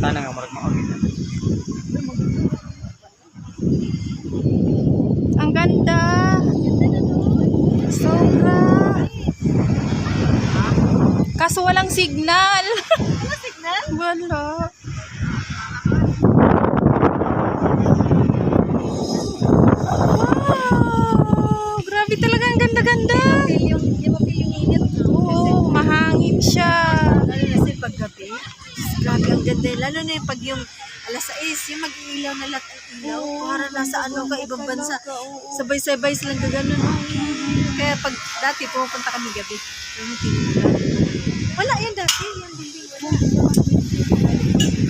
punta na nga marag maawit. Ang ganda. Sobra. Kaso walang signal. Ano signal? Wala. Wow! Grabe talaga ang ganda-ganda. Yung, feel yung init? Oo, mahangin siya. Lalo na kasi paggabi. Grabe ang ganda. Lalo na yung pag yung alas 6, yung mag-iilaw na lahat ang ilaw. Para nasa ano ka, ibang bansa. Sabay-sabay silang gagano. No? Kaya pag dati pupunta kami gabi. Wala. Yan dati. Yung building wala.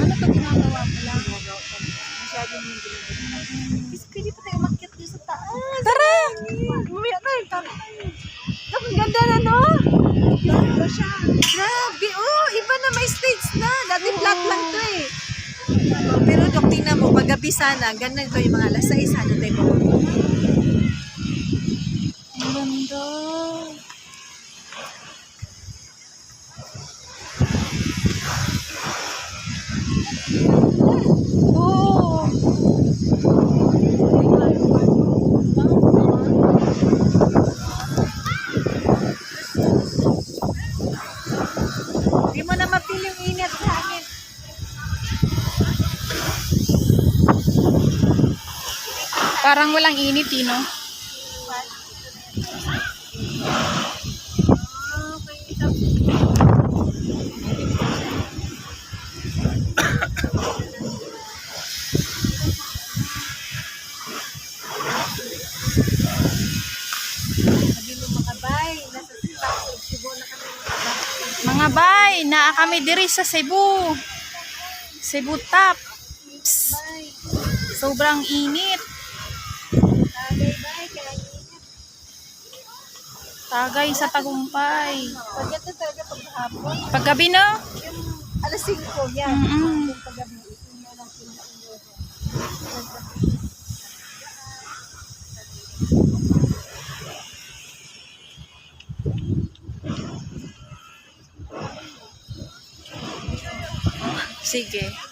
Ano pa ginagawa ko lang? Masyadong yung ginagawa. Is, pwede pa tayo umakyat doon sa taas. Tara! Mamaya tayo. Tama. Ang ganda na, no? Ganda siya. Grabe. Oh, iba na may stage na. Dati flat lang to eh. Pero Dok, tingnan mo, paggabi sana, ganito yung mga alas 6, ano tayo pupunta. Ang ganda. Oh, Hindi mo na mapil yung init sa hangin. Parang walang init, eh, no? Mga bay, naa kami diri sa Cebu. Cebu Bay, sobrang init. tagay bay, kaya init. Tagay sa tagumpay. Pag ito talaga paghapon, Paggabi, no? yung alas 5, yan. Mm-mm. Yung paggabi. Sige.